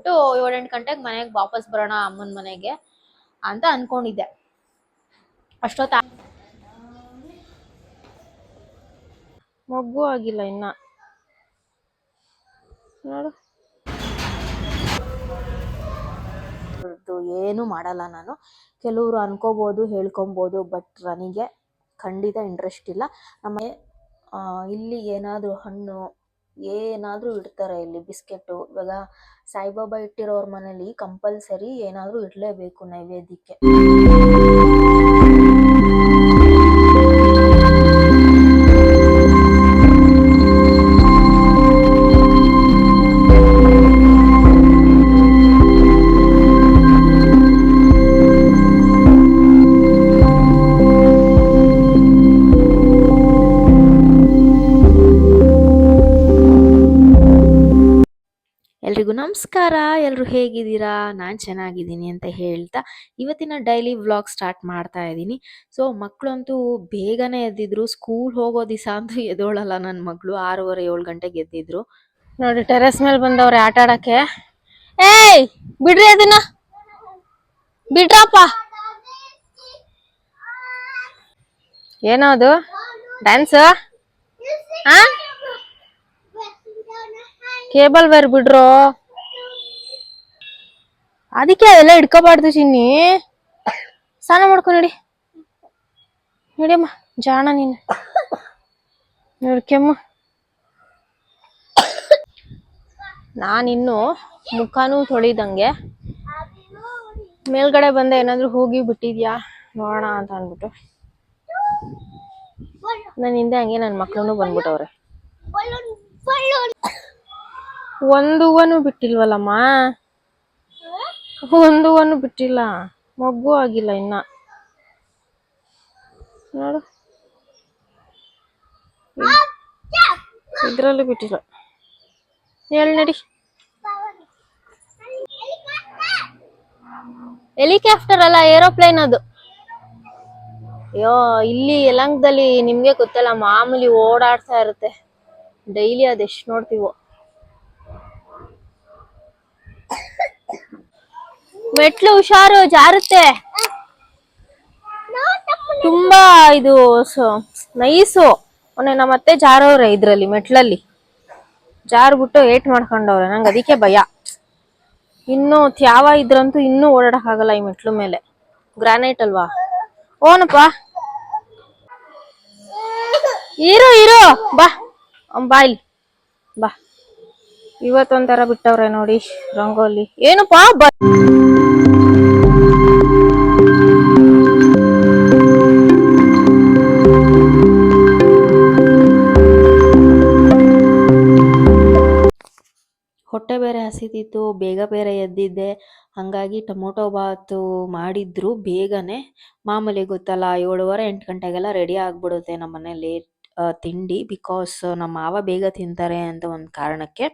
ಬಿಟ್ಟು ಏಳೆಂಟು ಗಂಟೆಗೆ ಮನೆಗೆ ವಾಪಸ್ ಬರೋಣ ಅಮ್ಮನ ಮನೆಗೆ ಅಂತ ಅನ್ಕೊಂಡಿದ್ದೆ. ಅಷ್ಟೊತ್ತ ಮಗು ಆಗಿಲ್ಲ ಇನ್ನ. ನೋಡು. ಏನು ಮಾಡಲ್ಲ ನಾನು. ಕೆಲವರು ಅನ್ಕೋಬಹುದು ಹೇಳ್ಕೊಬೋದು ಬಟ್ ನನಗೆ ಖಂಡಿತ ಇಂಟ್ರೆಸ್ಟ್ ಇಲ್ಲ. ನಮ್ಮ ಇಲ್ಲಿ ಏನಾದರೂ ಹಣ್ಣು ಏನಾದರೂ ಇಡ್ತಾರೆ ಇಲ್ಲಿ ಬಿಸ್ಕೆಟು ಇವಾಗ ಸಾಯಿಬಾಬಾ ಇಟ್ಟಿರೋರ ಮನೇಲಿ ಕಂಪಲ್ಸರಿ ಏನಾದರೂ ಇಡಲೇಬೇಕು ನೈವೇದ್ಯಕ್ಕೆ. ಎಲ್ರಿಗೂ ನಮಸ್ಕಾರ. ಎಲ್ಲರೂ ಹೇಗಿದ್ದೀರಾ? ನಾನು ಚೆನ್ನಾಗಿದ್ದೀನಿ ಅಂತ ಹೇಳ್ತಾ ಇವತ್ತಿನ ಡೈಲಿ ವ್ಲಾಗ್ ಸ್ಟಾರ್ಟ್ ಮಾಡ್ತಾ ಇದ್ದೀನಿ. ಸೊ ಮಕ್ಕಳಂತೂ ಬೇಗನೆ ಎದ್ದಿದ್ರು ಸ್ಕೂಲ್ ಹೋಗೋ ದಿವಸ ಅಂತೂ ಎದ್ದೋಳಲ್ಲ ನನ್ನ ಮಗಳು. ಆರೂವರೆ, ಏಳು ಗಂಟೆಗೆ ಎದ್ದಿದ್ರು. ನೋಡಿ ಟೆರೆಸ್ ಮೇಲೆ ಬಂದವ್ರೆ ಆಟ ಆಡಕ್ಕೆ. ಏಯ್, ಬಿಡ್ರಿ ಅದನ್ನ. ಬಿಡ್ರಪ್ಪ. ಏನೋ ಅದು ಡ್ಯಾನ್ಸ್ ಕೇಬಲ್ ವೈರ್ ಬಿಡ್ರೋ? ಅದಕ್ಕೆ ಅದೆಲ್ಲ ಹಿಡ್ಕೋಬಾರ್ದು ಚಿನ್ನಿ. ಸ್ನಾನ ಮಾಡ್ಕೊ ನೋಡಿ. ನಡಿಯಮ್ಮ, ಜಾಣ ನೀನು. ನೋಡಿ ಕೆಮ್ಮು. ನಾನಿನ್ನು ಮುಖನೂ ತೊಳಿದಂಗೆ ಮೇಲ್ಗಡೆ ಬಂದೆ ಏನಾದ್ರು ಹೋಗಿ ಬಿಟ್ಟಿದ್ಯಾ? ನೋಡೋಣ ಅಂತ ಅಂದ್ಬಿಟ್ಟು. ನನ್ನ ಹಿಂದೆ ಹಂಗೆ ನನ್ನ ಮಕ್ಳು ಬಂದ್ಬಿಟ್ಟವ್ರೆ. ಒಂದು ಹೂವನು ಬಿಟ್ಟಿಲ್ವಲ್ಲಮ್ಮ? ಒಂದು ಹೂವನು ಬಿಟ್ಟಿಲ್ಲ. ಮಗು ಆಗಿಲ್ಲ ಇನ್ನ. ನೋಡು. ಇದ್ರಲ್ಲೂ ಬಿಟ್ಟಿಲ್ಲ. ಹೇಳಿ ನಡಿ. ಹೆಲಿಕಾಪ್ಟರ್ ಅಲ್ಲ, ಏರೋಪ್ಲೇನ್ ಅದು. ಅಯ್ಯೋ, ಇಲ್ಲಿ ಯಲಂಕದಲ್ಲಿ ನಿಮ್ಗೆ ಗೊತ್ತಲ್ಲ, ಮಾಮೂಲಿ ಓಡಾಡ್ತಾ ಇರುತ್ತೆ. ಡೈಲಿ ಅದೆಷ್ಟು ನೋಡ್ತೀವೋ. ಮೆಟ್ಲು ಹುಷಾರು, ಜಾರುತ್ತೆ. ತುಂಬಾ ಇದು ನೈಸು. ಮೊನ್ನೆ ನಮ್ಮ ಅತ್ತೆ ಜಾರವ್ರೆ ಇದ್ರಲ್ಲಿ ಮೆಟ್ಲಲ್ಲಿ. ಜಾರ್ಬಿಟ್ಟು ಏಟ್ ಮಾಡ್ಕೊಂಡವ್ರೆ, ನಂಗೆ ಅದಕ್ಕೆ ಭಯ. ಇನ್ನು ತ್ಯಾವ ಇದ್ರಂತೂ ಇನ್ನೂ ಓಡಾಡಕ್ ಆಗಲ್ಲ ಈ ಮೆಟ್ಲು ಮೇಲೆ. ಗ್ರಾನೈಟ್ ಅಲ್ವಾ? ಓನಪ್ಪ. ಇರು ಇರು. ಬಾ. ಬಾ ಇಲ್ಲಿ. ಬಾ. ಇವತ್ತೊಂಥರ ಬಿಟ್ಟವ್ರೆ ನೋಡಿ ರಂಗೋಲಿ. ಏನಪ್ಪಾ? ಬ ಬೇರೆ ಹಸಿತಿತ್ತು ಬೇಗ ಬೇರೆ ಎದ್ದಿದ್ದೆ. ಹಾಗಾಗಿ ಟೊಮೊಟೊ ಬಾತು ಮಾಡಿದ್ರು ಬೇಗನೆ. ಮಾಮೂಲಿ ಗೊತ್ತಲ್ಲ, ಏಳುವರೆ, ಎಂಟು ಗಂಟೆಗೆಲ್ಲ ರೆಡಿ ಆಗಿಬಿಡುತ್ತೆ ನಮ್ಮ ಮನೇಲಿ ತಿಂಡಿ. ಬಿಕಾಸ್ ನಮ್ಮ ಮಾವ ಬೇಗ ತಿಂತಾರೆ ಅಂತ ಒಂದು ಕಾರಣಕ್ಕೆ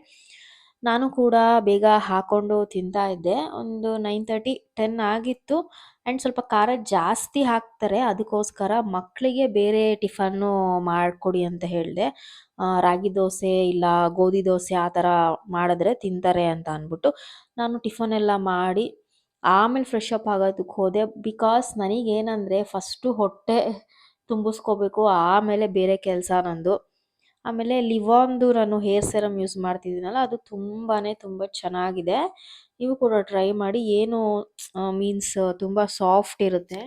ನಾನು ಕೂಡ ಬೇಗ ಹಾಕೊಂಡು ತಿಂತಾ ಇದ್ದೆ. ಒಂದು ನೈನ್ ತರ್ಟಿ ಟೆನ್ ಆಗಿತ್ತು. ಆ್ಯಂಡ್ ಸ್ವಲ್ಪ ಖಾರ ಜಾಸ್ತಿ ಹಾಕ್ತಾರೆ. ಅದಕ್ಕೋಸ್ಕರ ಮಕ್ಕಳಿಗೆ ಬೇರೆ ಟಿಫನ್ನು ಮಾಡಿಕೊಡಿ ಅಂತ ಹೇಳಿದೆ. ರಾಗಿ ದೋಸೆ ಇಲ್ಲ ಗೋಧಿ ದೋಸೆ ಆ ಥರ ಮಾಡಿದ್ರೆ ತಿಂತಾರೆ ಅಂತ ಅಂದ್ಬಿಟ್ಟು ನಾನು ಟಿಫನ್ ಎಲ್ಲ ಮಾಡಿ ಆಮೇಲೆ ಫ್ರೆಶ್ ಅಪ್ ಆಗೋದಕ್ಕೆ ಹೋದೆ. ಬಿಕಾಸ್ ನನಗೇನಂದರೆ ಫಸ್ಟು ಹೊಟ್ಟೆ ತುಂಬಿಸ್ಕೋಬೇಕು. ಆಮೇಲೆ ಬೇರೆ ಕೆಲಸ ನಂದು. ಆಮೇಲೆ ಲಿವಾನ್ದು ನಾನು ಹೇರ್ ಸೆರಮ್ ಯೂಸ್ ಮಾಡ್ತಿದ್ದೀನಲ್ಲ, ಅದು ತುಂಬಾ ತುಂಬ ಚೆನ್ನಾಗಿದೆ. ನೀವು ಕೂಡ ಟ್ರೈ ಮಾಡಿ, ಏನು ಮೀನ್ಸ್ ತುಂಬ ಸಾಫ್ಟ್ ಇರುತ್ತೆ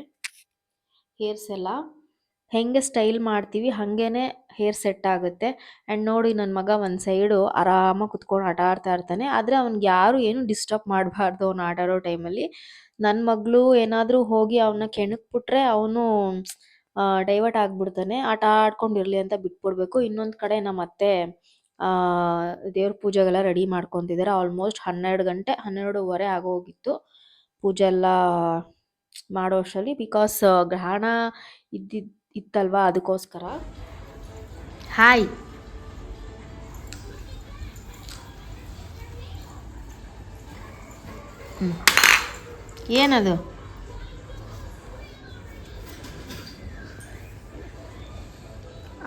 ಹೇರ್ಸ್ ಎಲ್ಲ ಹೆಂಗೆ ಸ್ಟೈಲ್ ಮಾಡ್ತೀವಿ ಹಾಗೇ ಹೇರ್ ಸೆಟ್ ಆಗುತ್ತೆ. ಆ್ಯಂಡ್ ನೋಡಿ ನನ್ನ ಮಗ ಒಂದು ಸೈಡು ಆರಾಮಾಗಿ ಕುತ್ಕೊಂಡು ಆಟ ಆಡ್ತಾ ಇರ್ತಾನೆ. ಆದರೆ ಅವ್ನಿಗೆ ಯಾರು ಏನು ಡಿಸ್ಟರ್ಬ್ ಮಾಡಬಾರ್ದು ಅವ್ನು ಆಟಾಡೋ ಟೈಮಲ್ಲಿ ನನ್ನ ಮಗಳು ಏನಾದರೂ ಹೋಗಿ ಅವನ್ನ ಕೆಣಕ್ಬಿಟ್ರೆ ಅವನು ಡೈವರ್ಟ್ ಆಗ್ಬಿಡ್ತಾನೆ. ಆಟ ಆಡ್ಕೊಂಡಿರ್ಲಿ ಅಂತ ಬಿಟ್ಬಿಡ್ಬೇಕು. ಇನ್ನೊಂದು ಕಡೆ ನಮ್ಮ ಅತ್ತೆ ದೇವ್ರ ಪೂಜೆಗೆಲ್ಲ ರೆಡಿ ಮಾಡ್ಕೊತಿದ್ದಾರೆ ಆಲ್ಮೋಸ್ಟ್ ಹನ್ನೆರಡು ಗಂಟೆ, ಹನ್ನೆರಡೂವರೆ ಆಗೋಗಿತ್ತು ಪೂಜೆ ಎಲ್ಲ ಮಾಡೋ ಅಷ್ಟರಲ್ಲಿ ಬಿಕಾಸ್ ಗ್ರಹಣ ಇದ್ದಿದ್ದು ಇತ್ತಲ್ವಾ ಅದಕ್ಕೋಸ್ಕರ. ಹಾಯ್ ಏನದು?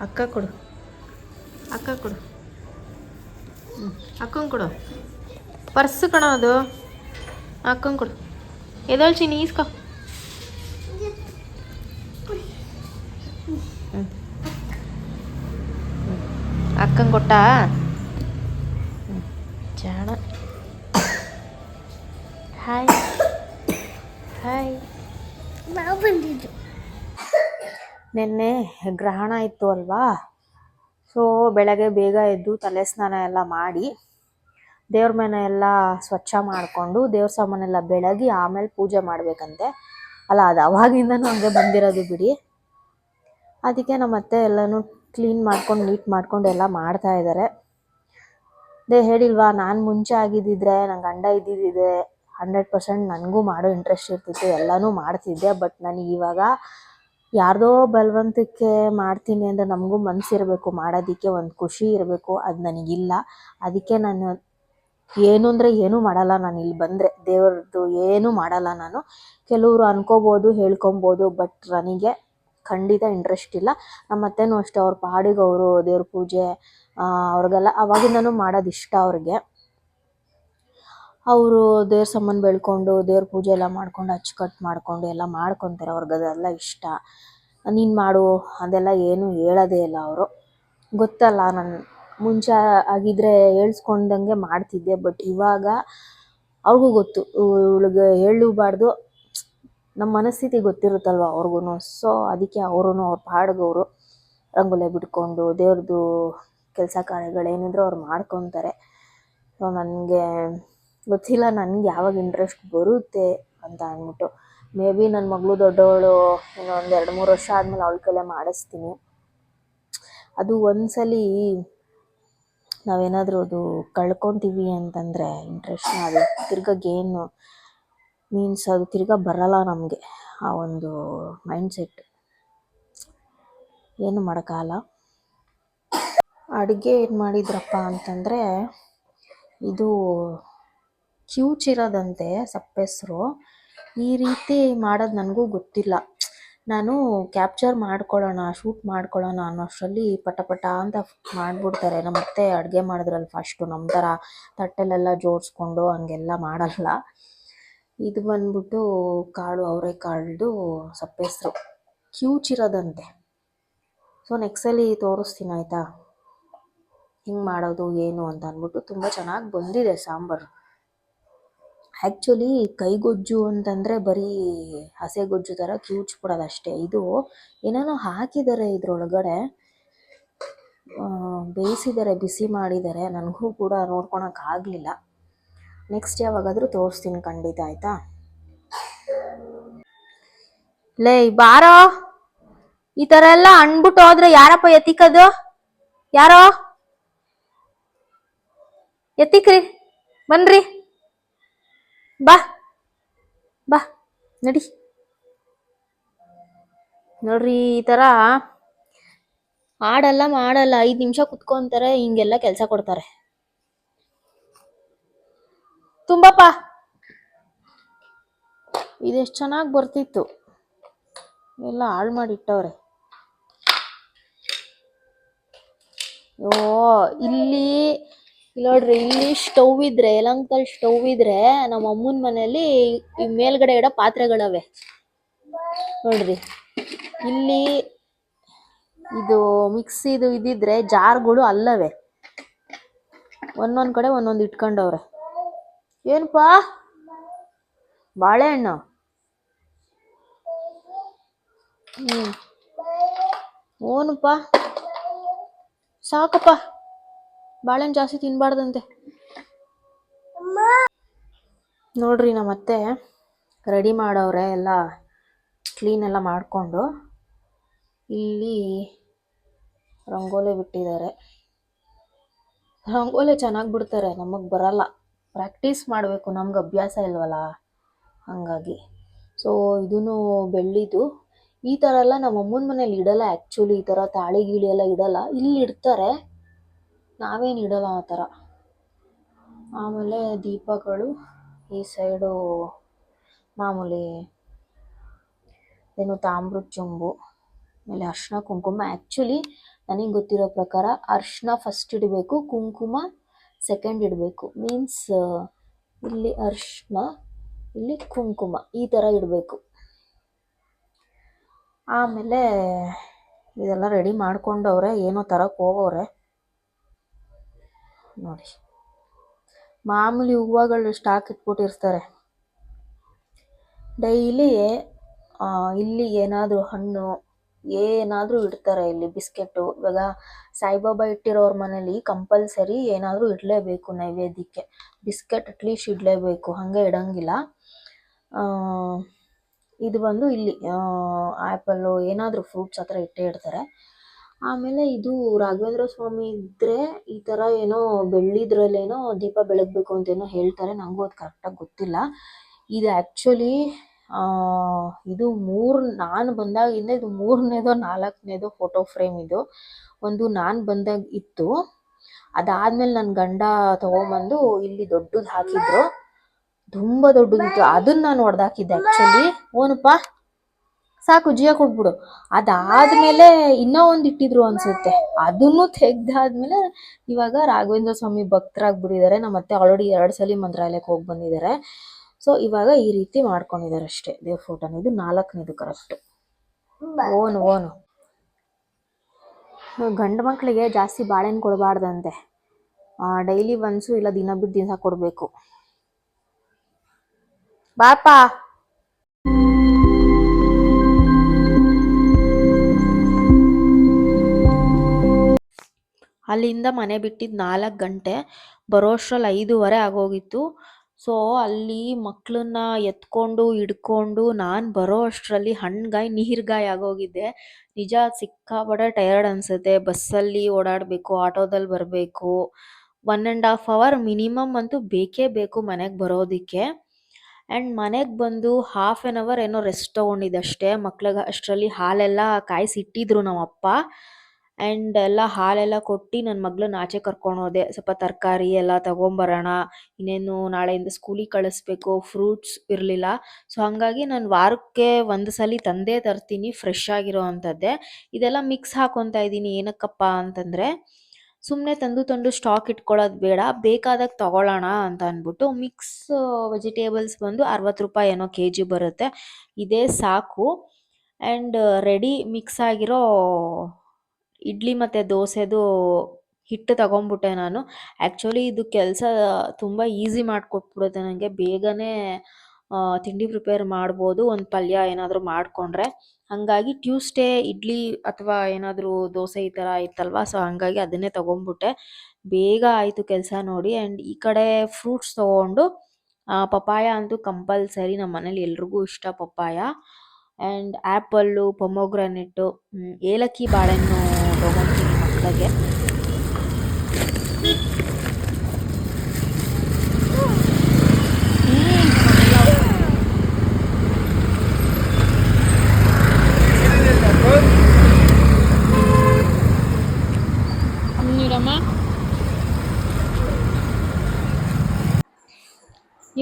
ಅಕ್ಕ ಕೊಡು ಅಕ್ಕ ಕೊಡು ಹ್ಞೂ ಅಕ್ಕಂಗೆ ಕೊಡು ಪರ್ಸ್ ಕಣ ಅದು ಅಕ್ಕಂಗೆ ಕೊಡು ಎದೊಳ್ ಚಿನಿ ಈಸ್ಕೊ ಅಕ್ಕಂಗೆ ಕೊಟ್ಟ ನಿನ್ನೆ ಗ್ರಹಣ ಇತ್ತು ಅಲ್ವಾ? ಸೊ ಬೆಳಗ್ಗೆ ಬೇಗ ಎದ್ದು ತಲೆ ಸ್ನಾನ ಎಲ್ಲ ಮಾಡಿ, ದೇವ್ರ ಮನೆ ಎಲ್ಲ ಸ್ವಚ್ಛ ಮಾಡಿಕೊಂಡು, ದೇವ್ರ ಸಾಮಾನೆಲ್ಲ ಬೆಳಗಿ ಆಮೇಲೆ ಪೂಜೆ ಮಾಡಬೇಕಂತೆ. ಅಲ್ಲ, ಅದು ಅವಾಗಿಂದನೂ ಹಂಗೆ ಬಂದಿರೋದು ಬಿಡಿ. ಅದಕ್ಕೆ ನಮ್ಮ ಅತ್ತೆ ಎಲ್ಲನೂ ಕ್ಲೀನ್ ಮಾಡ್ಕೊಂಡು ನೀಟ್ ಮಾಡ್ಕೊಂಡು ಎಲ್ಲ ಮಾಡ್ತಾ ಇದ್ದಾರೆ ಅದೇ ಹೇಳಿಲ್ವಾ, ನಾನು ಮುಂಚೆ ಆಗಿದ್ದಿದ್ರೆ ನನ್ನ ಗಂಡ ಇದ್ದಿದ್ದಿದೆ, ಹಂಡ್ರೆಡ್ ಪರ್ಸೆಂಟ್ ನನಗೂ ಮಾಡೋ ಇಂಟ್ರೆಸ್ಟ್ ಇರ್ತಿತ್ತು, ಎಲ್ಲನೂ ಮಾಡ್ತಿದ್ದೆ ಬಟ್ ನನಗೆ ಇವಾಗ ಯಾರ್ದೋ ಬಲವಂತಕ್ಕೆ ಮಾಡ್ತೀನಿ ಅಂದರೆ ನಮಗೂ ಮನಸ್ಸಿರಬೇಕು ಮಾಡೋದಕ್ಕೆ ಒಂದು ಖುಷಿ ಇರಬೇಕು, ಅದು ನನಗಿಲ್ಲ. ಅದಕ್ಕೆ ನಾನು ಏನು ಅಂದರೆ ಏನೂ ಮಾಡಲ್ಲ ನಾನು ಇಲ್ಲಿ ಬಂದರೆ. ದೇವ್ರದ್ದು ಏನೂ ಮಾಡಲ್ಲ ನಾನು. ಕೆಲವರು ಅನ್ಕೋಬೋದು, ಹೇಳ್ಕೊಬೋದು ಬಟ್ ನನಗೆ ಖಂಡಿತ ಇಂಟ್ರೆಸ್ಟ್ ಇಲ್ಲ. ನಮ್ಮ ಅತ್ತೆನೂ ಅಷ್ಟೇ, ಅವ್ರ ಪಾಡಿಗೆ ಅವರು ದೇವ್ರ ಪೂಜೆ ಅವ್ರಿಗೆಲ್ಲ ಅವಾಗಿಂದನೂ ಮಾಡೋದು ಇಷ್ಟ ಅವ್ರಿಗೆ. ಅವರು ದೇವ್ರ ಸಂಬಂಧ ಬೆಳ್ಕೊಂಡು, ದೇವ್ರ ಪೂಜೆ ಎಲ್ಲ ಮಾಡ್ಕೊಂಡು, ಅಚ್ಚುಕಟ್ಟು ಮಾಡ್ಕೊಂಡು, ಎಲ್ಲ ಮಾಡ್ಕೊತಾರೆ ಅವ್ರಿಗೆ. ಅದೆಲ್ಲ ಇಷ್ಟ. ನೀನು ಮಾಡು. ಅದೆಲ್ಲ ಏನು ಹೇಳೋದೇ ಇಲ್ಲ ಅವರು. ಗೊತ್ತಲ್ಲ, ನಾನು ಮುಂಚೆ ಆಗಿದ್ರೆ ಹೇಳ್ಸ್ಕೊಂಡಂಗೆ ಮಾಡ್ತಿದ್ದೆ ಬಟ್ ಇವಾಗ ಅವ್ರಿಗೂ ಗೊತ್ತು. ಇವಳಿಗೆ ಹೇಳಬಾರ್ದು. ನಮ್ಮ ಮನಸ್ಥಿತಿ ಗೊತ್ತಿರುತ್ತಲ್ವ ಅವ್ರಿಗೂ ಸೊ ಅದಕ್ಕೆ ಅವರು ಅವ್ರ ಪಾಡ್ಗವರು ರಂಗೋಲಿ ಬಿಟ್ಕೊಂಡು ದೇವ್ರದ್ದು ಕೆಲಸ ಕಾರ್ಯಗಳೇನಿದ್ರು ಅವ್ರು ಮಾಡ್ಕೊತಾರೆ. ಸೊ ನನಗೆ ಗೊತ್ತಿಲ್ಲ, ನನಗೆ ಯಾವಾಗ ಇಂಟ್ರೆಸ್ಟ್ ಬರುತ್ತೆ ಅಂತ ಅಂದ್ಬಿಟ್ಟು. ಮೇ ಬಿ ನನ್ನ ಮಗಳು ದೊಡ್ಡವಳು ಇನ್ನೊಂದು ಎರಡು ಮೂರು ವರ್ಷ ಆದಮೇಲೆ ಅವಳ ಕೈಲೇ ಮಾಡಿಸ್ತೀನಿ. ಅದು ಒಂದ್ಸಲಿ ನಾವೇನಾದರೂ ಅದು ಕಳ್ಕೊತೀವಿ ಅಂತಂದರೆ ಇಂಟ್ರೆಸ್ಟ್ನ ಅದು ತಿರ್ಗಾ ಗೇನು ಮೀನ್ಸ್ ಅದು ತಿರ್ಗಾ ಬರಲ್ಲ ನಮಗೆ, ಆ ಒಂದು ಮೈಂಡ್ ಸೆಟ್ ಏನು ಮಾಡೋಕ್ಕಾಗಲ್ಲ. ಅಡುಗೆ ಏನು ಮಾಡಿದ್ರಪ್ಪ ಅಂತಂದರೆ, ಇದು ಕಿವುಚಿರೋದಂತೆ ಸಪ್ಪೆಸರು. ಈ ರೀತಿ ಮಾಡೋದು ನನಗೂ ಗೊತ್ತಿಲ್ಲ. ನಾನು ಕ್ಯಾಪ್ಚರ್ ಮಾಡ್ಕೊಳ್ಳೋಣ ಶೂಟ್ ಮಾಡ್ಕೊಳ್ಳೋಣ ಅನ್ನೋ ಅಷ್ಟರಲ್ಲಿ ಪಟ ಪಟ ಅಂತ ಮಾಡಿಬಿಡ್ತಾರೆ. ನಮ್ಮ ಅತ್ತೆ ಅಡುಗೆ ಮಾಡಿದ್ರಲ್ಲಿ ಫಸ್ಟು ನಮ್ಮ ಥರ. ತಟ್ಟೆಲೆಲ್ಲ ಜೋಡಿಸ್ಕೊಂಡು ಹಂಗೆಲ್ಲ ಮಾಡಲ್ಲ. ಇದು ಬಂದ್ಬಿಟ್ಟು ಕಾಳು ಅವರೆಕಾಳ್ದು ಸಪ್ಪೆಸರು. ಕಿವುಚಿರೋದಂತೆ. ಸೊ ನೆಕ್ಸ್ಟ್ ಸಲ ತೋರಿಸ್ತೀನಿ, ಆಯಿತಾ? ಹಿಂಗೆ ಮಾಡೋದು, ಏನು ಅಂತ ಅಂದ್ಬಿಟ್ಟು ತುಂಬ ಚೆನ್ನಾಗಿ ಬಂದಿದೆ ಸಾಂಬಾರು. ಆ್ಯಕ್ಚುಲಿ ಕೈಗೊಜ್ಜು ಅಂತಂದರೆ ಬರೀ ಹಸೆಗೊಜ್ಜು ಥರ ಕಿವುಚ್ಬಿಡೋದು ಅಷ್ಟೇ. ಇದು ಏನೇನೋ ಹಾಕಿದ್ದಾರೆ ಇದ್ರೊಳಗಡೆ. ಬೇಯಿಸಿದ್ದಾರೆ, ಬಿಸಿ ಮಾಡಿದ್ದಾರೆ. ನನಗೂ ಕೂಡ ನೋಡ್ಕೊಳಕ್ಕಾಗಲಿಲ್ಲ ನೆಕ್ಸ್ಟ್ ಯಾವಾಗಾದರೂ ತೋರಿಸ್ತೀನಿ ಖಂಡಿತ, ಆಯಿತಾ? ಲೇ, ಬಾರೋ! ಈ ಥರ ಎಲ್ಲ ಅನ್ಬಿಟ್ಟು ಹೋದ್ರೆ ಯಾರಪ್ಪ ಎತ್ತಿಕದು? ಯಾರೋ? ಎತ್ತಿಕ್ರಿ, ಬನ್ರಿ. ಬಾ. ಬಾ. ನಡಿ. ನೋಡ್ರಿ, ಈ ತರ ಆಡಲ್ಲ ಮಾಡಲ್ಲ. ಐದ್ ನಿಮಿಷ ಕುತ್ಕೊಂತಾರೆ, ಹಿಂಗೆಲ್ಲ ಕೆಲಸ ಕೊಡ್ತಾರೆ. ತುಂಬಪ್ಪ. ಇದೆಷ್ಟು ಚೆನ್ನಾಗಿ ಬರ್ತಿತ್ತು. ಎಲ್ಲ ಹಾಳು ಮಾಡಿಟ್ಟವ್ರೆ. ಓ ಇಲ್ಲಿ ನೋಡ್ರಿ, ಇಲ್ಲಿ ಸ್ಟವ್ ಇದ್ರೆ ಎಲಂಕಲ್ ಸ್ಟವ್ ಇದ್ರೆ, ನಮ್ಮ ಅಮ್ಮನ ಮನೆಯಲ್ಲಿ ಈ ಮೇಲ್ಗಡೆ ಇಡೋ ಪಾತ್ರೆಗಳವೆ. ನೋಡ್ರಿ, ಇಲ್ಲಿ ಇದು ಮಿಕ್ಸಿದು ಇದಿದ್ರೆ ಜಾರ್ಗಳು ಅಲ್ಲವೆ. ಒಂದೊಂದ್ ಕಡೆ ಒಂದೊಂದು ಇಟ್ಕೊಂಡವ್ರೆ. ಏನಪ್ಪಾ ಬಾಳೆಹಣ್ಣು. ಹ್ಮ್. ಓನಪ್ಪ ಸಾಕಪ್ಪ. ಬಾಳೆಹಣ್ಣು ಜಾಸ್ತಿ ತಿನ್ಬಾರ್ದಂತೆ. ನೋಡ್ರಿ ನಮ್ಮ ಅತ್ತೆ ರೆಡಿ ಮಾಡವ್ರೆ ಎಲ್ಲ ಕ್ಲೀನ್ ಎಲ್ಲ ಮಾಡಿಕೊಂಡು ಇಲ್ಲಿ ರಂಗೋಲಿ ಬಿಟ್ಟಿದ್ದಾರೆ. ರಂಗೋಲಿ ಚೆನ್ನಾಗಿ ಬಿಡ್ತಾರೆ, ನಮಗೆ ಬರಲ್ಲ. ಪ್ರಾಕ್ಟೀಸ್ ಮಾಡಬೇಕು, ನಮ್ಗೆ ಅಭ್ಯಾಸ ಇಲ್ವಲ್ಲ? ಹಾಗಾಗಿ. ಸೊ ಇದೂ ಬೆಳ್ಳಿದು. ಈ ಥರ ಎಲ್ಲ ನಮ್ಮ ಅಮ್ಮನ ಮನೇಲಿ ಇಡಲ್ಲ ಆ್ಯಕ್ಚುಲಿ ಈ ಥರ ತಾಳಿ ಗೀಳಿ ಎಲ್ಲ ಇಡಲ್ಲ. ಇಲ್ಲಿ ಇಡ್ತಾರೆ. ನಾವೇನು ಇಡೋಲ್ಲ ಆ ಥರ. ಆಮೇಲೆ ದೀಪಗಳು ಈ ಸೈಡು ಮಾಮೂಲಿ ಏನು ತಾಮ್ರದ ಚೊಂಬು, ಆಮೇಲೆ ಅರ್ಶಿನ ಕುಂಕುಮ. ಆ್ಯಕ್ಚುಲಿ ನನಗೆ ಗೊತ್ತಿರೋ ಪ್ರಕಾರ ಅರ್ಶಿನ ಫಸ್ಟ್ ಇಡಬೇಕು, ಕುಂಕುಮ ಸೆಕೆಂಡ್ ಇಡಬೇಕು. ಮೀನ್ಸ್ ಇಲ್ಲಿ ಅರ್ಶಿನ, ಇಲ್ಲಿ ಕುಂಕುಮ ಈ ಥರ ಇಡಬೇಕು. ಆಮೇಲೆ ಇದೆಲ್ಲ ರೆಡಿ ಮಾಡ್ಕೊಂಡವ್ರೆ, ಏನೋ ತರಕ್ಕೆ ಹೋಗವ್ರೆ. ನೋಡಿ. ಮಾಮೂಲಿ ಹೂವುಗಳು ಸ್ಟಾಕ್ ಇಟ್ಬಿಟ್ಟಿರ್ತಾರೆ. ಡೈಲಿ ಇಲ್ಲಿ ಏನಾದರೂ ಹಣ್ಣು, ಏನಾದರೂ ಇಡ್ತಾರೆ ಇಲ್ಲಿ ಬಿಸ್ಕೆಟು. ಇವಾಗ ಸಾಯಿಬಾಬಾ ಇಟ್ಟಿರೋರ ಮನೇಲಿ ಕಂಪಲ್ಸರಿ ಏನಾದರೂ ಇಡಲೇಬೇಕು ನೈವೇದ್ಯಕ್ಕೆ. ಬಿಸ್ಕೆಟ್ ಅಟ್ಲೀಸ್ಟ್ ಇಡಲೇಬೇಕು, ಹಾಗೆ ಇಡಂಗಿಲ್ಲ. ಇದು ಬಂದು ಇಲ್ಲಿ ಆ್ಯಪಲ್ಲು ಏನಾದರೂ ಫ್ರೂಟ್ಸ್ ಹತ್ರ ಇಟ್ಟೇ ಇಡ್ತಾರೆ. ಆಮೇಲೆ ಇದು ರಾಘವೇಂದ್ರ ಸ್ವಾಮಿ ಇದ್ದರೆ ಈ ಥರ ಏನೋ ಬೆಳ್ಳಿದ್ರಲ್ಲೇನೋ ದೀಪ ಬೆಳಗಬೇಕು ಅಂತೇನೋ ಹೇಳ್ತಾರೆ. ನನಗೂ ಅದು ಕರೆಕ್ಟಾಗಿ ಗೊತ್ತಿಲ್ಲ. ಇದು ಆ್ಯಕ್ಚುಲಿ ಇದು ಮೂರು, ನಾನು ಬಂದಾಗಿಂದ ಇದು ಮೂರನೇದೋ ನಾಲ್ಕನೇದೋ ಫೋಟೋ ಫ್ರೇಮ್ ಇದು. ಒಂದು ನಾನು ಬಂದಾಗ ಇತ್ತು. ಅದಾದ್ಮೇಲೆ ನನ್ನ ಗಂಡ ತಗೊಂಬಂದು ಇಲ್ಲಿ ದೊಡ್ಡದು ಹಾಕಿದ್ರು. ತುಂಬ ದೊಡ್ಡದಿತ್ತು. ಅದನ್ನ ನಾನು ಹೊಡೆದಾಕಿದ್ದೆ ಆ್ಯಕ್ಚುಲಿ ಓನಪ್ಪ. ಸಾಕು, ಜೀವ ಕೊಟ್ಬಿಡು. ಅದಾದ್ಮೇಲೆ ಇನ್ನೂ ಒಂದು ಇಟ್ಟಿದ್ರು ಅನ್ಸುತ್ತೆ. ಅದನ್ನು ತೆಗ್ದಾದ್ಮೇಲೆ ಇವಾಗ ರಾಘವೇಂದ್ರ ಸ್ವಾಮಿ ಭಕ್ತರಾಗ್ಬಿಟ್ಟಿದ್ದಾರೆ. ನಮ್ಮ ಅತ್ತೆ ಆಲ್ರೆಡಿ ಎರಡು ಸಲ ಮಂತ್ರಾಲಯಕ್ಕೆ ಹೋಗಿ ಬಂದಿದ್ದಾರೆ. ಸೊ ಇವಾಗ ಈ ರೀತಿ ಮಾಡ್ಕೊಂಡಿದ್ದಾರೆ ಅಷ್ಟೇ. ದೇವ್ ಫೋಟೋನ ಇದು ನಾಲ್ಕನೇದು ಕರೆಕ್ಟ್ ಓನು ಓನು. ಗಂಡು ಮಕ್ಕಳಿಗೆ ಜಾಸ್ತಿ ಬಾಳೆಹಣ್ಣು ಕೊಡಬಾರ್ದಂತೆ. ಡೈಲಿ ಒನ್ಸು ಇಲ್ಲ ದಿನ ಬಿಟ್ಟು ದಿನ ಕೊಡಬೇಕು. ಬಾಪಾ! ಅಲ್ಲಿಂದ ಮನೆ ಬಿಟ್ಟಿದ್ದು ನಾಲ್ಕು ಗಂಟೆ ಬರೋಷ್ಟ್ರಲ್ಲಿ ಐದೂವರೆ ಆಗೋಗಿತ್ತು. ಸೊ ಅಲ್ಲಿ ಮಕ್ಕಳನ್ನ ಎತ್ಕೊಂಡು, ಹಿಡ್ಕೊಂಡು ನಾನು ಬರೋ ಅಷ್ಟರಲ್ಲಿ ಹಣ್ಗಾಯಿ, ನೀರ್ಗಾಯಿ ಆಗೋಗಿದ್ದೆ ನಿಜ ಸಿಕ್ಕಾಪಟ್ಟೆ ಟಯರ್ಡ್ ಅನ್ಸುತ್ತೆ. ಬಸ್ಸಲ್ಲಿ ಓಡಾಡಬೇಕು ಆಟೋದಲ್ಲಿ ಬರಬೇಕು. One and half hour minimum ಅಂತೂ ಬೇಕೇ ಬೇಕು ಮನೆಗೆ ಬರೋದಕ್ಕೆ. ಆ್ಯಂಡ್ ಮನೆಗೆ ಬಂದು ಹಾಫ್ ಆ್ಯನ್ ಅವರ್ ಏನೋ ರೆಸ್ಟ್ ತೊಗೊಂಡಿದ್ದೆ ಅಷ್ಟೇ. ಮಕ್ಳಿಗೆ ಅಷ್ಟರಲ್ಲಿ ಹಾಲೆಲ್ಲ ಕಾಯಿಸಿಟ್ಟಿದ್ರು ನಮ್ಮಪ್ಪ. ಆ್ಯಂಡ್ ಎಲ್ಲ ಹಾಲೆಲ್ಲ ಕೊಟ್ಟು ನನ್ನ ಮಗಳನ್ನ ಆಚೆ ಕರ್ಕೊಂಡು ಹೋದೆ. ಸ್ವಲ್ಪ ತರಕಾರಿ ಎಲ್ಲ ತಗೊಂಬರೋಣ, ಇನ್ನೇನು ನಾಳೆಯಿಂದ ಸ್ಕೂಲಿಗೆ ಕಳಿಸ್ಬೇಕು ಫ್ರೂಟ್ಸ್ ಇರಲಿಲ್ಲ. ಸೊ ಹಾಗಾಗಿ ನಾನು ವಾರಕ್ಕೆ ಒಂದು ಸಲ ತಂದೇ ತರ್ತೀನಿ ಫ್ರೆಶ್ ಆಗಿರೋ ಅಂಥದ್ದೇ. ಇದೆಲ್ಲ ಮಿಕ್ಸ್ ಹಾಕೊತಾ ಇದ್ದೀನಿ, ಏನಕ್ಕಪ್ಪ ಅಂತಂದರೆ ಸುಮ್ಮನೆ ತಂದು ತಂದು ಸ್ಟಾಕ್ ಇಟ್ಕೊಳ್ಳೋದು ಬೇಡ, ಬೇಕಾದಾಗ ತಗೊಳ್ಳೋಣ ಅಂತ ಅಂದ್ಬಿಟ್ಟು ಮಿಕ್ಸ್ ವೆಜಿಟೇಬಲ್ಸ್ ಬಂದು ಅರವತ್ತು ರೂಪಾಯಿ ಏನೋ ಕೆ ಜಿ ಬರುತ್ತೆ. ಇದೇ ಸಾಕು. ಆ್ಯಂಡ್ ರೆಡಿ ಮಿಕ್ಸ್ ಆಗಿರೋ ಇಡ್ಲಿ ಮತ್ತು ದೋಸೆದು ಹಿಟ್ಟು ತಗೊಂಬಿಟ್ಟೆ ನಾನು. ಆ್ಯಕ್ಚುಲಿ ಇದು ಕೆಲಸ ತುಂಬ ಈಸಿ ಮಾಡಿಕೊಟ್ಬಿಡುತ್ತೆ ನನಗೆ ಬೇಗನೆ ತಿಂಡಿ ಪ್ರಿಪೇರ್ ಮಾಡ್ಬೋದು. ಒಂದು ಪಲ್ಯ ಏನಾದರೂ ಮಾಡಿಕೊಂಡ್ರೆ. ಹಾಗಾಗಿ ಟ್ಯೂಸ್ಡೇ ಇಡ್ಲಿ ಅಥವಾ ಏನಾದರೂ ದೋಸೆ ಈ ಥರ ಇತ್ತಲ್ವಾ? ಸೊ ಹಾಗಾಗಿ ಅದನ್ನೇ ತೊಗೊಂಬಿಟ್ಟೆ. ಬೇಗ ಆಯಿತು ಕೆಲಸ ನೋಡಿ. ಆ್ಯಂಡ್ ಈ ಕಡೆ ಫ್ರೂಟ್ಸ್ ತೊಗೊಂಡು ಪಪ್ಪಾಯ ಅಂತೂ ಕಂಪಲ್ಸರಿ ನಮ್ಮ ಮನೇಲಿ ಎಲ್ರಿಗೂ ಇಷ್ಟ ಪಪ್ಪಾಯ. ಆ್ಯಂಡ್ ಆ್ಯಪಲ್ಲು ಪೊಮೊಗ್ರಾನೆಟ್ಟು ಏಲಕ್ಕಿ ಬಾಳೆಹಣ್ಣು লাগে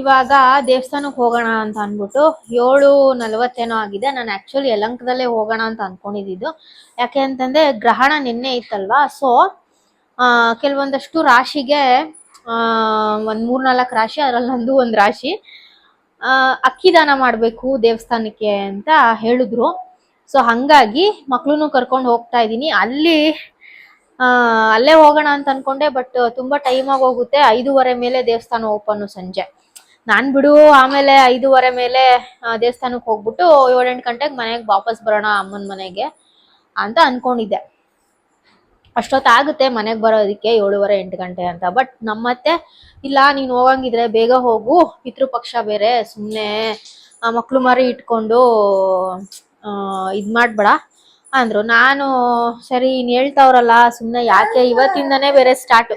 ಇವಾಗ ದೇವಸ್ಥಾನಕ್ಕೆ ಹೋಗೋಣ ಅಂತ ಅಂದ್ಬಿಟ್ಟು ಏಳು ನಲವತ್ತೇನೋ ಆಗಿದೆ. ನಾನು ಆ್ಯಕ್ಚುಲಿ ಯಲಂಕದಲ್ಲೇ ಹೋಗೋಣ ಅಂತ ಅಂದ್ಕೊಂಡಿದ್ದು ಯಾಕೆ ಅಂತಂದರೆ ಗ್ರಹಣ ನಿನ್ನೆ ಇತ್ತಲ್ವಾ? ಸೊ ಕೆಲವೊಂದಷ್ಟು ರಾಶಿಗೆ ಒಂದು ಮೂರ್ನಾಲ್ಕು ರಾಶಿ ಅದರಲ್ಲಿ ನಂದು ಒಂದು ರಾಶಿ ಅಕ್ಕಿ ದಾನ ಮಾಡಬೇಕು ದೇವಸ್ಥಾನಕ್ಕೆ ಅಂತ ಹೇಳಿದ್ರು. ಸೊ ಹಾಗಾಗಿ ಮಕ್ಕಳನ್ನು ಕರ್ಕೊಂಡು ಹೋಗ್ತಾ ಇದ್ದೀನಿ. ಅಲ್ಲಿ ಅಲ್ಲೇ ಹೋಗೋಣ ಅಂತ ಅನ್ಕೊಂಡೆ ಬಟ್ ತುಂಬಾ ಟೈಮ್ ಆಗೋಗುತ್ತೆ ಐದೂವರೆ ಮೇಲೆ ದೇವಸ್ಥಾನ ಓಪನ್ ಸಂಜೆ. ನಾನ್ ಬಿಡು, ಆಮೇಲೆ ಐದೂವರೆ ಮೇಲೆ ದೇವಸ್ಥಾನಕ್ಕೆ ಹೋಗ್ಬಿಟ್ಟು ಏಳೆಂಟು ಗಂಟೆಗೆ ಮನೆಗೆ ವಾಪಸ್ ಬರೋಣ ಅಮ್ಮನ ಮನೆಗೆ ಅಂತ ಅನ್ಕೊಂಡಿದ್ದೆ. ಅಷ್ಟೊತ್ತಾಗುತ್ತೆ ಮನೆಗೆ ಬರೋದಕ್ಕೆ ಏಳುವರೆ, ಎಂಟು ಗಂಟೆ ಅಂತ. ಬಟ್ ನಮ್ಮತ್ತೆ ಇಲ್ಲ, ನೀನು ಹೋಗಂಗಿದ್ರೆ ಬೇಗ ಹೋಗು, ಪಿತೃಪಕ್ಷ ಬೇರೆ ಸುಮ್ಮನೆ ಮಕ್ಕಳು ಮರಿ ಇಟ್ಕೊಂಡು ಇದು ಮಾಡ್ಬೇಡ ಅಂದ್ರು. ನಾನು, ಸರಿ ಇನ್ ಹೇಳ್ತಾವ್ರಲ್ಲ ಸುಮ್ಮನೆ ಯಾಕೆ ಇವತ್ತಿಂದನೇ ಬೇರೆ ಸ್ಟಾರ್ಟ್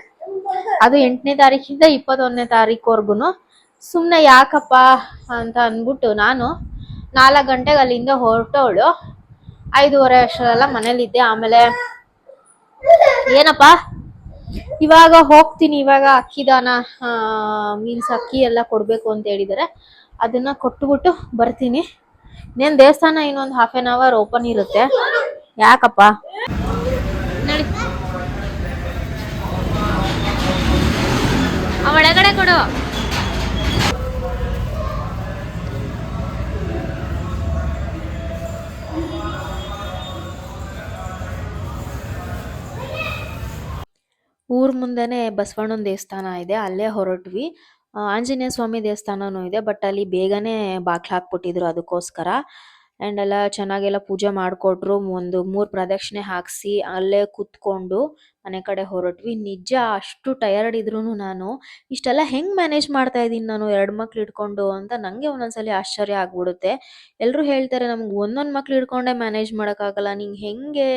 ಅದು ಎಂಟನೇ ತಾರೀಕಿಂದ ಇಪ್ಪತ್ತೊಂದನೇ ತಾರೀಕುವರೆಗೂ ಸುಮ್ಮನೆ ಯಾಕಪ್ಪ ಅಂತ ಅಂದ್ಬಿಟ್ಟು ನಾನು ನಾಲ್ಕು ಗಂಟೆಗೆ ಅಲ್ಲಿಂದ ಹೊರಟವಳು. ಐದೂವರೆ ಅಷ್ಟರಲ್ಲ ಮನೇಲಿದ್ದೆ, ಆಮೇಲೆ ಏನಪ್ಪ? ಇವಾಗ ಹೋಗ್ತೀನಿ, ಇವಾಗ ಅಕ್ಕಿ ದಾನ ಮೀನ್ಸ್ ಅಕ್ಕಿ ಎಲ್ಲ ಕೊಡಬೇಕು ಅಂತ ಹೇಳಿದರೆ ಅದನ್ನ ಕೊಟ್ಬಿಟ್ಟು ಬರ್ತೀನಿ. ಇನ್ನೇನು ದೇವಸ್ಥಾನ ಇನ್ನೊಂದು ಹಾಫ್ ಆನ್ ಅವರ್ ಓಪನ್ ಇರುತ್ತೆ. ಯಾಕಪ್ಪ? ನಡಿ. ಒಳಗಡೆ ಕೊಡು. ಊರ್ ಮುಂದೆನೆ ಬಸವಣ್ಣನ ದೇವಸ್ಥಾನ ಇದೆ, ಅಲ್ಲೇ ಹೊರಟ್ವಿ. ಆಂಜನೇಯ ಸ್ವಾಮಿ ದೇವಸ್ಥಾನನೂ ಇದೆ ಬಟ್ ಅಲ್ಲಿ ಬೇಗನೆ ಬಾಗ್ಲು ಹಾಕ್ಬಿಟ್ಟಿದ್ರು ಅದಕ್ಕೋಸ್ಕರ. ಅಂಡ್ ಎಲ್ಲ ಚೆನ್ನಾಗೆಲ್ಲ ಪೂಜೆ ಮಾಡ್ಕೊಟ್ರು. ಒಂದು ಮೂರು ಪ್ರದಕ್ಷಿಣೆ ಹಾಕ್ಸಿ ಅಲ್ಲೇ ಕುತ್ಕೊಂಡು ಮನೆ ಕಡೆ ಹೊರಟ್ವಿ. ನಿಜ ಅಷ್ಟು ಟಯರ್ಡ್ ಇದ್ರು ನಾನು. ಇಷ್ಟೆಲ್ಲ ಹೆಂಗ್ ಮ್ಯಾನೇಜ್ ಮಾಡ್ತಾ ಇದೀನಿ ನಾನು ಎರಡ್ ಮಕ್ಳು ಇಟ್ಕೊಂಡು ಅಂತ ನಂಗೆ ಒಂದೊಂದ್ಸಲಿ ಆಶ್ಚರ್ಯ ಆಗ್ಬಿಡುತ್ತೆ. ಎಲ್ರು ಹೇಳ್ತಾರೆ ನಮ್ಗ್ ಒಂದೊಂದ್ ಮಕ್ಳು ಇಟ್ಕೊಂಡೆ ಮ್ಯಾನೇಜ್ ಮಾಡೋಕ್ಕಾಗಲ್ಲ. ನಿಂಗ್ ಹೆಂಗೆ,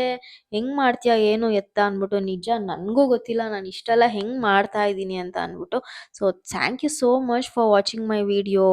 ಹೆಂಗ್ ಮಾಡ್ತೀಯಾ, ಏನು ಎತ್ತ ಅಂದ್ಬಿಟ್ಟು ನಿಜ ನನಗೂ ಗೊತ್ತಿಲ್ಲ. ನಾನು ಇಷ್ಟೆಲ್ಲ ಹೆಂಗ್ ಮಾಡ್ತಾ ಇದ್ದೀನಿ ಅಂತ ಅಂದ್ಬಿಟ್ಟು. So thank you so much for watching my video